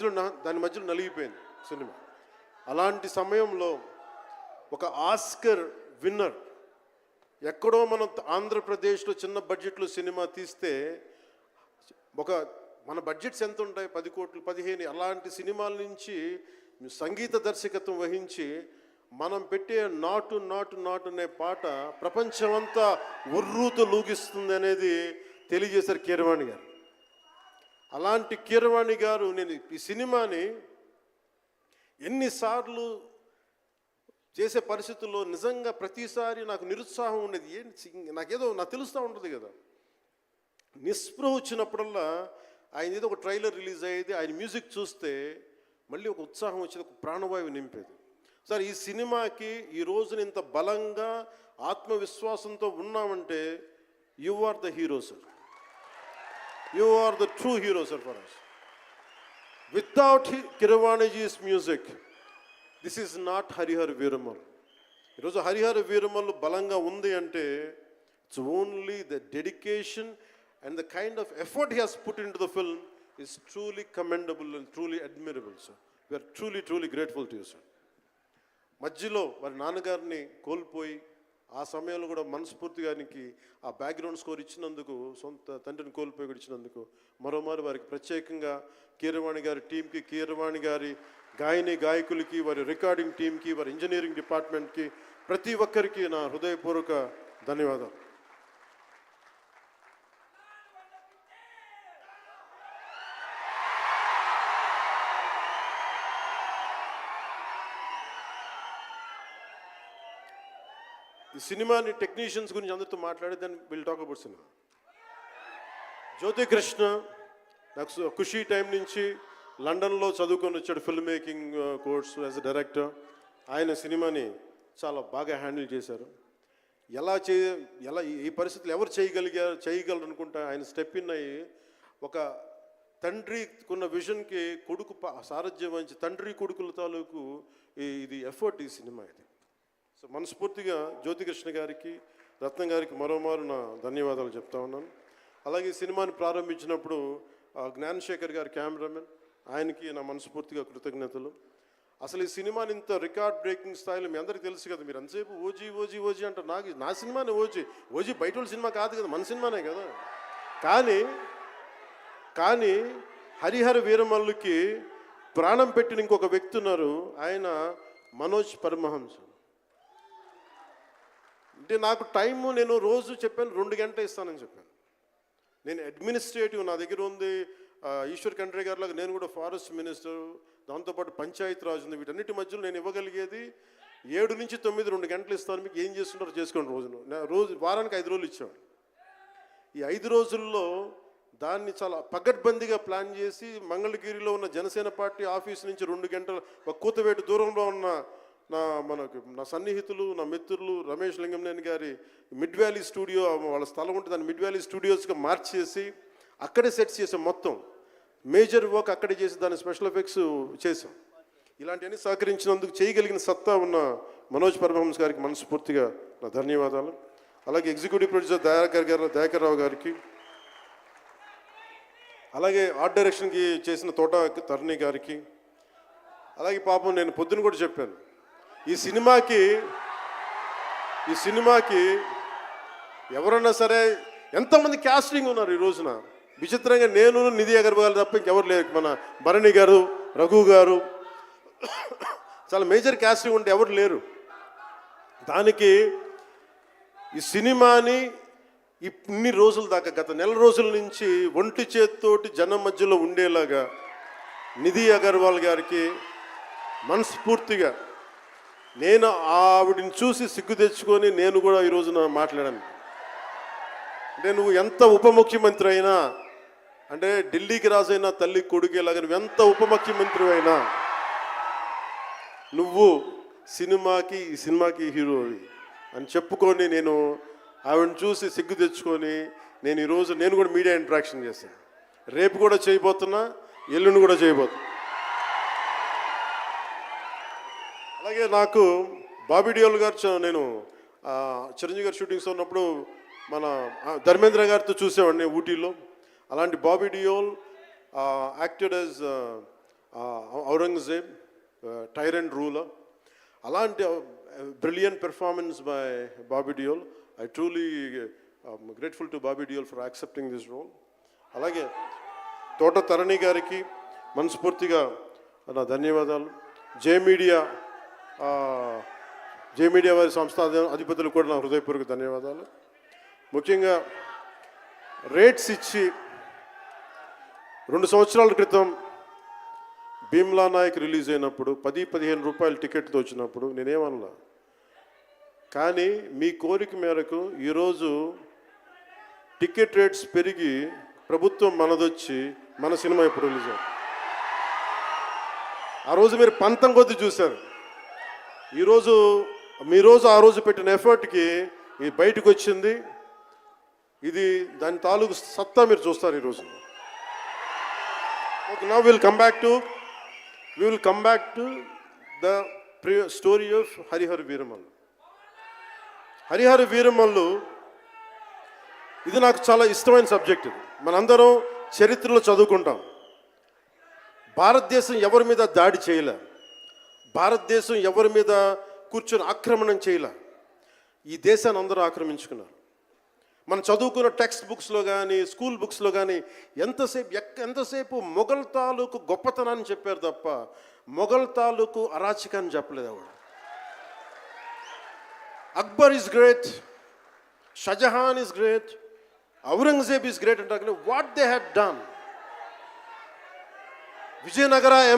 మధ్యలో దాని మధ్యలో నలిగిపోయింది సినిమా. అలాంటి సమయంలో ఒక ఆస్కర్ విన్నర్ ఎక్కడో మనం ఆంధ్రప్రదేశ్లో చిన్న బడ్జెట్లో సినిమా తీస్తే ఒక మన బడ్జెట్స్ ఎంత ఉంటాయి? పది కోట్లు పదిహేను అలాంటి సినిమాల నుంచి సంగీత దర్శకత్వం వహించి మనం పెట్టే నాటు నాటు నాటు అనే పాట ప్రపంచమంతా ఉర్రూతో లూగిస్తుంది అనేది తెలియజేశారు కీరవాణి గారు. అలాంటి కీరవాణి గారు నేను ఈ సినిమాని ఎన్నిసార్లు చేసే పరిస్థితుల్లో నిజంగా ప్రతిసారి నాకు నిరుత్సాహం ఉండేది. ఏంటి నాకేదో నాకు తెలుస్తూ ఉంటుంది కదా. నిస్పృహ వచ్చినప్పుడల్లా ఆయన ఏదో ఒక ట్రైలర్ రిలీజ్ అయ్యేది ఆయన మ్యూజిక్ చూస్తే మళ్ళీ ఒక ఉత్సాహం వచ్చేది ఒక ప్రాణవాయువు నింపేది. సార్ ఈ సినిమాకి ఈ రోజున ఇంత బలంగా ఆత్మవిశ్వాసంతో ఉన్నామంటే you are the hero sir. You are the true hero sir for us without కిరవాణిజీస్ music this is not Harihara Veeramallu ఈరోజు హరిహర వీరమల్ బలంగా ఉంది అంటే it's only the dedication and the kind of effort he has put into the film is truly commendable and truly admirable sir we are truly truly grateful to you sir మధ్యలో వారి నాన్నగారిని కోల్పోయి ఆ సమయంలో కూడా మనస్ఫూర్తిగానికి ఆ బ్యాక్గ్రౌండ్ స్కోర్ ఇచ్చినందుకు సొంత తండ్రిని కోల్పోయి ఇచ్చినందుకు మరోమారు వారికి ప్రత్యేకంగా కీరవాణి గారి టీంకి కీరవాణి గారి గాయని గాయకులకి వారి రికార్డింగ్ టీంకి వారి ఇంజనీరింగ్ డిపార్ట్మెంట్కి ప్రతి ఒక్కరికి నా హృదయపూర్వక ధన్యవాదాలు. ఈ సినిమాని టెక్నీషియన్స్ గురించి అందరితో మాట్లాడి దాన్ని will talk about cinema Jyothi Krishna నాకు ఖుషి ఖుషీ టైం నుంచి లండన్లో చదువుకొని వచ్చాడు film making course as a director ఆయన సినిమాని చాలా బాగా హ్యాండిల్ చేశారు. ఎలా చే ఎలా ఈ- పరిస్థితులు ఎవరు చేయగలిగారు చేయగలరు అనుకుంటా ఆయన స్టెప్ ఇన్ అయ్యి ఒక తండ్రి ఉన్న విజన్కి కొడుకు ప- సారథ్యం వహించి తండ్రి కొడుకుల తాలూకు ఇది ఎఫర్ట్ ఈ సినిమా ఇది. సో మనస్ఫూర్తిగా జ్యోతికృష్ణ గారికి రత్నం గారికి మరోమారు నా ధన్యవాదాలు చెప్తా ఉన్నాను. అలాగే ఈ సినిమాని ప్రారంభించినప్పుడు జ్ఞానశేఖర్ గారి కెమెరామెన్ ఆయనకి నా మనస్ఫూర్తిగా కృతజ్ఞతలు. అసలు ఈ సినిమాని ఇంత రికార్డ్ బ్రేకింగ్ స్థాయిలో మీ అందరికీ తెలుసు కదా మీరు ఎంతసేపు ఓజీ ఓజీ ఓజీ అంటారు. నాకు నా సినిమానే ఓజీ. ఓజీ బయట సినిమా కాదు కదా మన సినిమానే కదా. కానీ కానీ హరిహర వీరమల్లుకి ప్రాణం పెట్టిన ఇంకొక వ్యక్తి ఉన్నారు ఆయన మనోజ్ పరమహంస అంటే నాకు టైము నేను రోజు చెప్పాను రెండు గంటలు ఇస్తానని చెప్పాను. నేను అడ్మినిస్ట్రేటివ్ నా దగ్గర ఉంది ఈశ్వర్ ఖండ్రే గారిలాగా నేను కూడా ఫారెస్ట్ మినిస్టర్ దాంతోపాటు పంచాయతీ రాజు ఉంది వీటన్నిటి మధ్యలో నేను ఇవ్వగలిగేది ఏడు నుంచి తొమ్మిది రెండు గంటలు ఇస్తాను మీకు ఏం చేస్తుంటారో చేసుకోండి రోజును. రోజు వారానికి ఐదు రోజులు ఇచ్చాడు ఈ ఐదు రోజుల్లో దాన్ని చాలా పగడ్బందీగా ప్లాన్ చేసి మంగళగిరిలో ఉన్న జనసేన పార్టీ ఆఫీస్ నుంచి రెండు గంటల ఒక కూతవేటు దూరంలో ఉన్న నా మనకు నా సన్నిహితులు నా మిత్రులు రమేష్ లింగంనేని గారి మిడ్ వ్యాలీ స్టూడియో వాళ్ళ స్థలం ఉంటే దాన్ని మిడ్ వ్యాలీ స్టూడియోస్గా మార్చేసి అక్కడే సెట్స్ చేసాం మొత్తం. మేజర్ వర్క్ అక్కడే చేసి దాని స్పెషల్ ఎఫెక్ట్స్ చేసాం. ఇలాంటివన్నీ సహకరించినందుకు చేయగలిగిన సత్తా ఉన్న మనోజ్ పరమహంస్ గారికి మనస్ఫూర్తిగా నా ధన్యవాదాలు. అలాగే ఎగ్జిక్యూటివ్ ప్రొడ్యూసర్ దయాకర్ గారు దయాకర్ రావు గారికి అలాగే ఆర్ట్ డైరెక్షన్కి చేసిన తోట తరణి గారికి అలాగే పాపం నేను పొద్దున కూడా చెప్పాను. ఈ సినిమాకి ఈ సినిమాకి ఎవరన్నా సరే ఎంతమంది క్యాస్టింగ్ ఉన్నారు ఈ రోజున. విచిత్రంగా నేను నిధి అగర్వాల్ తప్ప ఇంకెవరు లేరు. మన భరణి గారు రఘు గారు. చాలా మేజర్ క్యాస్టింగ్ ఉంటే ఎవరు లేరు. దానికి ఈ సినిమాని ఇన్ని రోజుల దాకా గత నెల రోజుల నుంచి ఒంటి చేత్తోటి జనం మధ్యలో ఉండేలాగా నిధి అగర్వాల్ గారికి మనస్ఫూర్తిగా నేను ఆవిడని చూసి సిగ్గు తెచ్చుకొని నేను కూడా ఈరోజు నా మాట్లాడాను. అంటే నువ్వు ఎంత ఉప ముఖ్యమంత్రి అయినా అంటే ఢిల్లీకి రాజైన తల్లి కొడుకేలాగా నువ్వు ఎంత ఉప ముఖ్యమంత్రి అయినా నువ్వు సినిమాకి ఈ సినిమాకి హీరోవి అని చెప్పుకొని నేను ఆవిడని చూసి సిగ్గు తెచ్చుకొని నేను ఈరోజు నేను కూడా మీడియా ఇంట్రాక్షన్ చేశాను. రేపు కూడా చేయబోతున్నా ఎల్లుండి కూడా చేయబోతున్నా. అలాగే నాకు బాబీ డియోల్ గారు చ- నేను చిరంజీవి గారు షూటింగ్స్ ఉన్నప్పుడు మన ధర్మేంద్ర గారితో చూసేవాడిని ఊటీలో. అలాంటి Bobby Deol acted as Aurangzeb tyrant ruler. అలాంటి brilliant performance by Bobby Deol. I truly grateful to Bobby Deol for accepting this role. అలాగే తోట తరణి గారికి మనస్ఫూర్తిగా నా ధన్యవాదాలు. జే మీడియా మీడియా వారి సంస్థ అధిపతులు కూడా నా హృదయపూర్వక ధన్యవాదాలు. ముఖ్యంగా రేట్స్ ఇచ్చి రెండు సంవత్సరాల క్రితం భీమ్లా నాయక్ రిలీజ్ అయినప్పుడు పది పదిహేను రూపాయల టికెట్తో వచ్చినప్పుడు నేనేమన్నా కానీ మీ కోరిక మేరకు ఈరోజు టికెట్ రేట్స్ పెరిగి ప్రభుత్వం మనదొచ్చి మన సినిమా ఇప్పుడు రిలీజ్ అయింది. ఆ రోజు మీరు పంతం కొద్ది చూశారు. ఈరోజు మీ రోజు ఆ రోజు పెట్టిన ఎఫర్ట్కి ఇది బయటకు వచ్చింది. ఇది దాని తాలూకు సత్తా మీరు చూస్తారు ఈరోజు ఓకే నా will come back to we will come back to the story of Harihara Veeramallu Harihara Veeramallu ఇది నాకు చాలా ఇష్టమైన సబ్జెక్ట్ ఇది. మనందరం చరిత్రలో చదువుకుంటాం. భారతదేశం ఎవరి మీద దాడి చేయలే? భారతదేశం ఎవరి మీద కూర్చొని ఆక్రమణం చేయలే? ఈ దేశాన్ని అందరూ ఆక్రమించుకున్నారు. మనం చదువుకున్న టెక్స్ట్ బుక్స్లో కానీ స్కూల్ బుక్స్లో కానీ ఎంతసేపు ఎక్క ఎంతసేపు మొఘల్ తాలూకు గొప్పతనాన్ని చెప్పారు తప్ప మొఘల్ తాలూకు అరాచకాన్ని చెప్పలేదు ఆవిడ Akbar is great Shahjahan is great Aurangzeb is great అంటారు కానీ what they had done? Vijayanagara